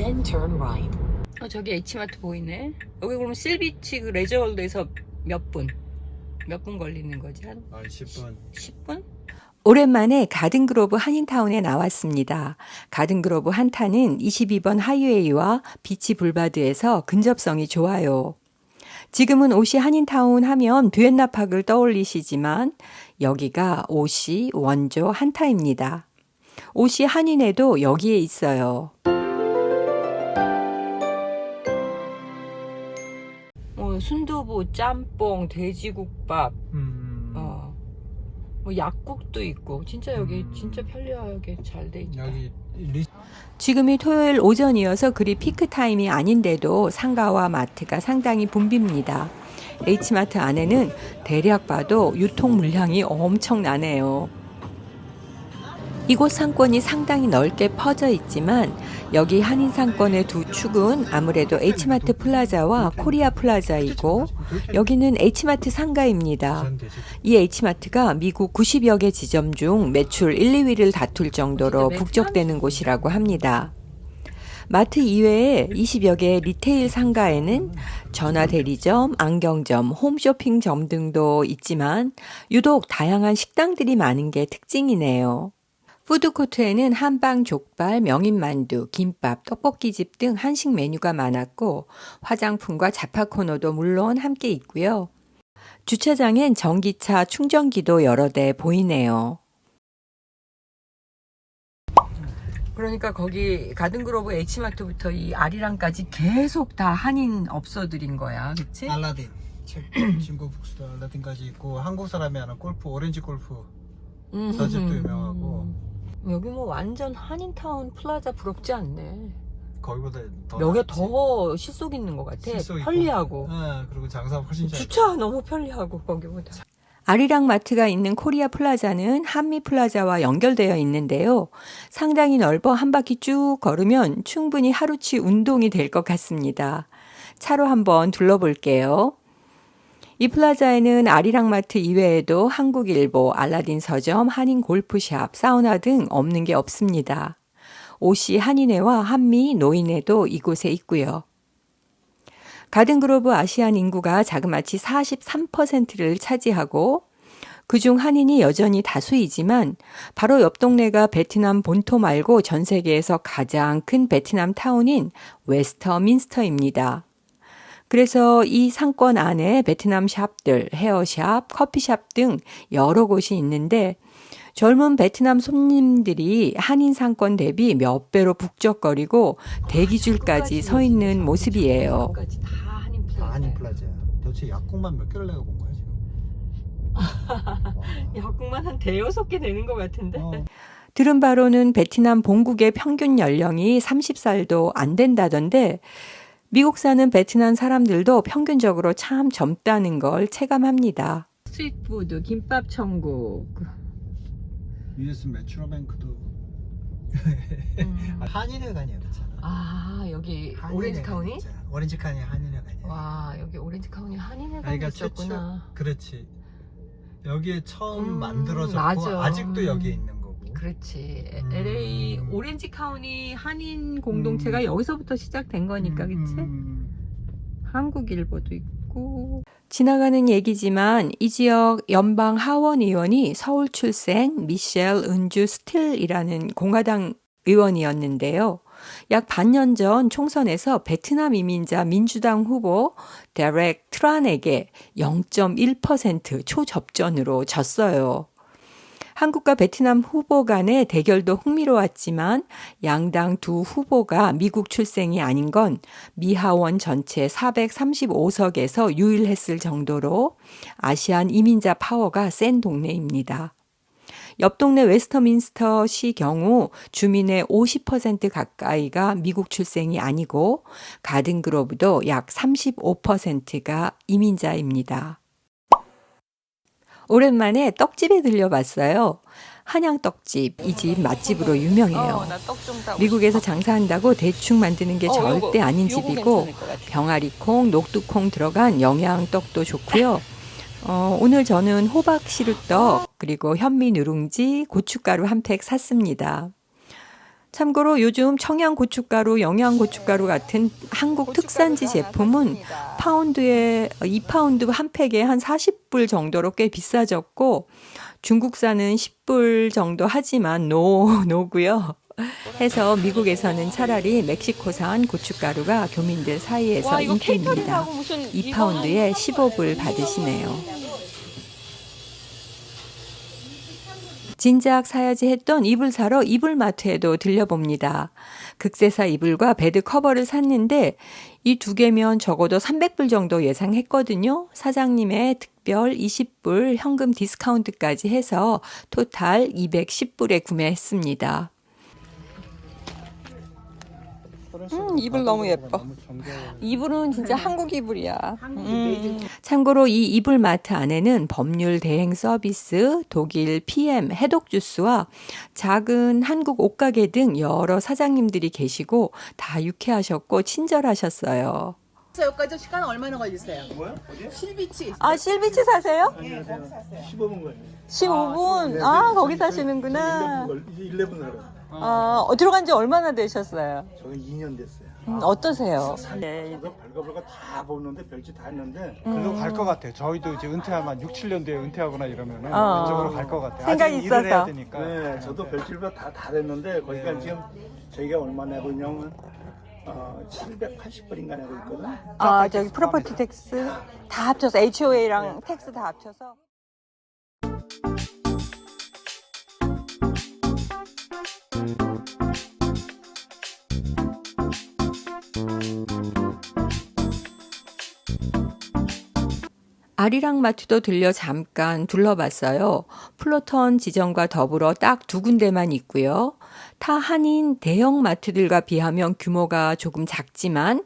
then turn right. 어, 저기 H마트 보이네. 여기 그럼 실비치 그 레저월드에서 몇 분? 몇 분 걸리는 거지? 한 아 10분 10분? 오랜만에 가든그로브 한인타운에 나왔습니다. 가든그로브 한타는 22번 하이웨이와 비치 불바드에서 근접성이 좋아요. 지금은 오시 한인타운 하면 뷰엔나팍을 떠올리시지만 여기가 오시 원조 한타입니다. 오시 한인에도 여기에 있어요. 순두부, 짬뽕, 돼지국밥, 음, 어, 뭐 약국도 있고 진짜 여기 음. 진짜 편리하게 잘 돼 있다. 여기 리 지금이 토요일 오전이어서 그리 피크 타임이 아닌데도 상가와 마트가 상당히 붐빕니다. H마트 안에는 대략 봐도 유통 물량이 엄청나네요. 이곳 상권이 상당히 넓게 퍼져 있지만 여기 한인 상권의 두 축은 아무래도 H마트 플라자와 코리아 플라자이고 여기는 H마트 상가입니다. 이 H마트가 미국 90여 개 지점 중 매출 1, 2위를 다툴 정도로 북적대는 곳이라고 합니다. 마트 이외에 20여 개의 리테일 상가에는 전화 대리점, 안경점, 홈쇼핑점 등도 있지만 유독 다양한 식당들이 많은 게 특징이네요. 푸드코트에는 한방 족발, 명인만두, 김밥, 떡볶이집 등 한식 메뉴가 많았고 화장품과 잡화 코너도 물론 함께 있고요. 주차장엔 전기차 충전기도 여러 대 보이네요. 그러니까 거기 가든그로브 H마트부터 이 아리랑까지 계속 다 한인 업소들인 거야, 그치? 알라딘 책 중국 북스도 알라딘까지 있고 한국 사람이 하는 골프 오렌지 골프 음. 저 집도 유명하고. 여기 뭐 완전 한인타운 플라자 부럽지 않네. 거기보다 더 여기가 낫지. 더 실속 있는 것 같아. 실속 있고. 편리하고. 네, 그리고 장사 훨씬 잘 주차 너무 편리하고 거기보다. 아리랑 마트가 있는 코리아 플라자는 한미 플라자와 연결되어 있는데요. 상당히 넓어 한 바퀴 쭉 걸으면 충분히 하루치 운동이 될 것 같습니다. 차로 한번 둘러볼게요. 이 플라자에는 아리랑 마트 이외에도 한국일보, 알라딘 서점, 한인 골프샵, 사우나 등 없는 게 없습니다. 오시 한인회와 한미 노인회도 이곳에 있고요. 가든그로브 아시안 인구가 자그마치 43%를 차지하고 그중 한인이 여전히 다수이지만 바로 옆 동네가 베트남 본토 말고 전 세계에서 가장 큰 베트남 타운인 웨스터민스터입니다. 그래서 이 상권 안에 베트남 샵들, 헤어샵, 커피샵 등 여러 곳이 있는데 젊은 베트남 손님들이 한인 상권 대비 몇 배로 북적거리고 대기줄까지 서 있는 모습이에요. 까지 다 한인 플라자. 도대체 약국만 몇 개를 내가 본 거야 지금 와. 약국만 한 대여섯 개 되는 것 같은데. 어, 들은 바로는 베트남 본국의 평균 연령이 30살도 안 된다던데 미국 사는 베트남 사람들도 평균적으로 참 젊다는 걸 체감합니다. 스트리트푸드, 김밥 천국. US 매출어뱅크도 음. 한인회관이야 그렇잖아 아 여기 오렌지 카운티? 있잖아. 오렌지 카운티 한인회관이야 와 여기 오렌지 카운티 한인회관이 그러니까 있었구나. 그렇지 여기에 처음 음, 만들어졌고 맞아. 아직도 음. 여기에 있는 그렇지. 음. LA 오렌지 카운티 한인 공동체가 음. 여기서부터 시작된 거니까 음, 그치? 음, 한국 일보도 있고. 지나가는 얘기지만 이 지역 연방 하원 의원이 서울 출생 미셸 은주 스틸이라는 공화당 의원이었는데요. 약 반년 전 총선에서 베트남 이민자 민주당 후보 데렉 트란에게 0.1% 초접전으로 졌어요. 한국과 베트남 후보 간의 대결도 흥미로웠지만 양당 두 후보가 미국 출생이 아닌 건 미하원 전체 435석에서 유일했을 정도로 아시안 이민자 파워가 센 동네입니다. 옆 동네 웨스터민스터 시 경우 주민의 50% 가까이가 미국 출생이 아니고 가든그로브도 약 35%가 이민자입니다. 오랜만에 떡집에 들려봤어요. 한양 떡집, 이 집 맛집으로 유명해요. 사고 미국에서 장사한다고 대충 만드는 게 어, 절대 아닌 집이고. 병아리콩, 녹두콩 들어간 영양떡도 좋고요. 어, 오늘 저는 호박 시루떡 그리고 현미 누룽지 고춧가루 한 팩 샀습니다. 참고로 요즘 청양 고춧가루, 영양 고춧가루 같은 한국 특산지 제품은 파운드에 2파운드 한 팩에 한 40불 정도로 꽤 비싸졌고 중국산은 10불 정도 하지만 노 노고요. 해서 미국에서는 차라리 멕시코산 고춧가루가 교민들 사이에서 인기입니다. 2파운드에 15불 받으시네요. 진작 사야지 했던 이불 사러 이불 마트에도 들려봅니다. 극세사 이불과 베드 커버를 샀는데 이 두 개면 적어도 300불 정도 예상했거든요. 사장님의 특별 20불 현금 디스카운트까지 해서 토탈 210불에 구매했습니다. 음, 이불 너무 예뻐. 너무. 이불은 진짜 한국 이불이야. 참고로 이 이불 마트 안에는 법률 대행 서비스, 독일 PM 해독 주스와 작은 한국 옷가게 등 여러 사장님들이 계시고 다 유쾌하셨고 친절하셨어요. 여기까지 시간 얼마나 걸리세요? 뭐야? 어디? 실비치 아, 실비치 사세요? 안녕하세요. 15분 걸려. 15분. 아, 거기 사시는구나. 11분 걸려. 아, 어, 들어간 지 얼마나 되셨어요? 저는 2년 됐어요. 음, 어떠세요? 네. 별거별거 다 보는데 별짓 다 했는데 그래도 갈것 같아요. 저희도 이제 은퇴하면 6, 7년 뒤에 은퇴하거나 이러면 은 어. 이쪽으로 갈 것 같아요. 생각이 아직 일을 해야 있어서. 되니까. 네, 저도 별짓별 다다 됐는데 거기가 네. 지금 저희가 얼마 내고 있냐면 어, 780불인가 내고 있거든. 아, 저기 프로퍼티 텍스 다 합쳐서 HOA랑 텍스 다 합쳐서 아리랑 마트도 들려 잠깐 둘러봤어요. 플로턴 지점과 더불어 딱 두 군데만 있고요. 타 한인 대형 마트들과 비하면 규모가 조금 작지만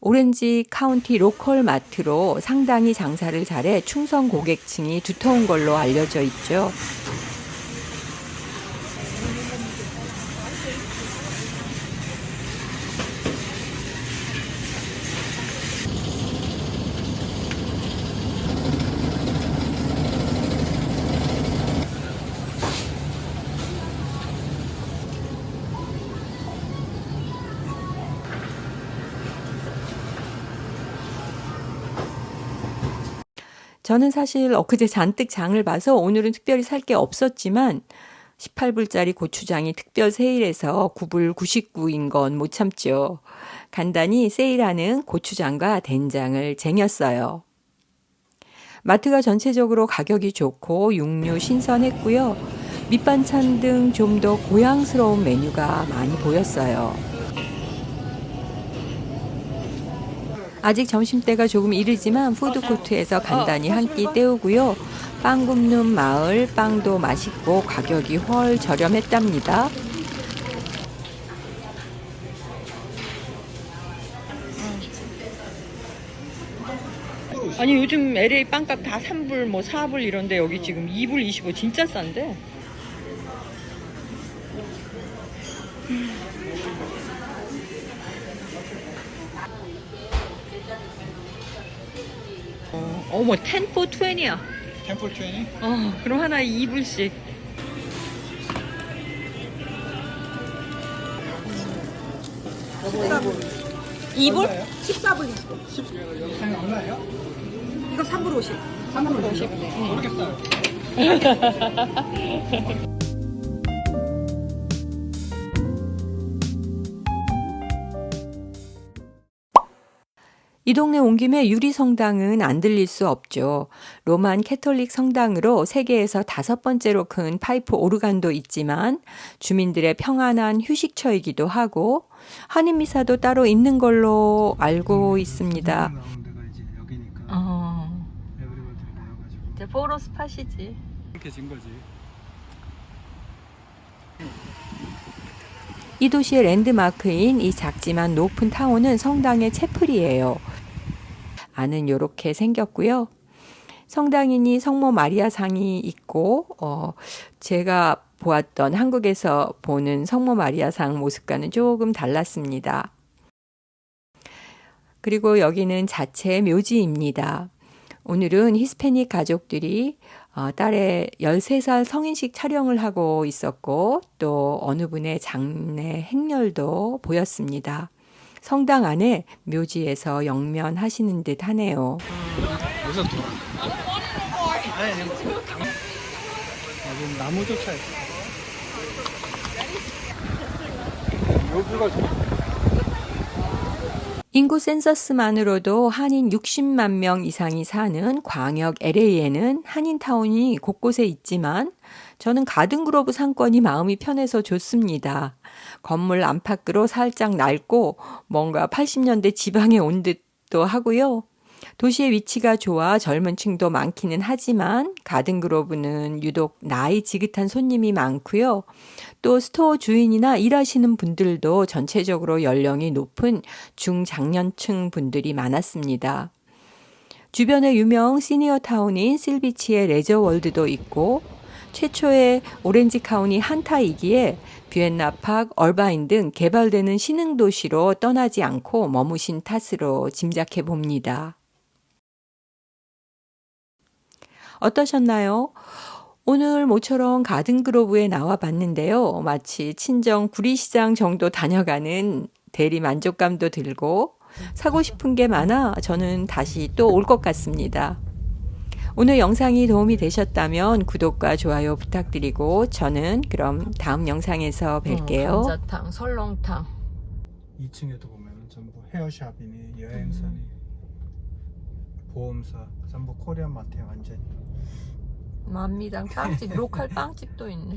오렌지 카운티 로컬 마트로 상당히 장사를 잘해 충성 고객층이 두터운 걸로 알려져 있죠. 저는 사실 엊그제 잔뜩 장을 봐서 오늘은 특별히 살 게 없었지만 18불짜리 고추장이 특별 세일해서 9불 99인 건 못 참죠. 간단히 세일하는 고추장과 된장을 쟁였어요. 마트가 전체적으로 가격이 좋고 육류 신선했고요. 밑반찬 등 좀 더 고향스러운 메뉴가 많이 보였어요. 아직 점심때가 조금 이르지만 푸드코트에서 간단히 한 끼 때우고요. 빵 굽는 마을 빵도 맛있고 가격이 훨 저렴했답니다. 아니 요즘 LA 빵값 다 3불 뭐 4불 이런데 여기 지금 2불 25 진짜 싼데. 어, 어머 10 for 20야. 템플 트레이닝? 어, 그럼 하나에 2불씩. 이불 14불 20. 이거 3불 50. 3불 50. 모르겠어요. 이 동네 온 김에 유리 성당은 안 들릴 수 없죠. 로만 캐톨릭 성당으로 세계에서 다섯 번째로 큰 파이프 오르간도 있지만 주민들의 평안한 휴식처이기도 하고 한인 미사도 따로 있는 걸로 알고 있습니다. 나오는 데가 이제 여기니까. 어, 이제 포로 스팟이지. 이렇게 진 거지. 이 도시의 랜드마크인 이 작지만 높은 타워는 성당의 채플이에요. 안은 이렇게 생겼고요. 성당이니 성모 마리아 상이 있고 어 제가 보았던 한국에서 보는 성모 마리아 상 모습과는 조금 달랐습니다. 그리고 여기는 자체 묘지입니다. 오늘은 히스패닉 가족들이 어, 딸의 13살 성인식 촬영을 하고 있었고 또 어느 분의 장례 행렬도 보였습니다. 성당 안에 묘지에서 영면하시는 듯 하네요. 나무조차 있어. 인구 센서스만으로도 한인 60만 명 이상이 사는 광역 LA에는 한인타운이 곳곳에 있지만 저는 가든그로브 상권이 마음이 편해서 좋습니다. 건물 안팎으로 살짝 낡고 뭔가 80년대 지방에 온 듯도 하고요. 도시의 위치가 좋아 젊은 층도 많기는 하지만 가든그로브는 유독 나이 지긋한 손님이 많고요. 또 스토어 주인이나 일하시는 분들도 전체적으로 연령이 높은 중장년층 분들이 많았습니다. 주변에 유명 시니어 타운인 실비치의 레저월드도 있고 최초의 오렌지 카운티 한타이기에 뷰엔나 팍, 얼바인 등 개발되는 신흥 도시로 떠나지 않고 머무신 탓으로 짐작해 봅니다. 어떠셨나요? 오늘 모처럼 가든그로브에 나와 봤는데요. 마치 친정 구리시장 정도 다녀가는 대리 만족감도 들고 사고 싶은 게 많아 저는 다시 또 올 것 같습니다. 오늘 영상이 도움이 되셨다면 구독과 좋아요 부탁드리고 저는 그럼 다음 영상에서 뵐게요. 감자탕, 설렁탕. 2층에도 보면 전부 헤어샵이니 여행사니 보험사 전부 코리안 마트야 완전히. 만미당 빵집 로컬 빵집도 있네.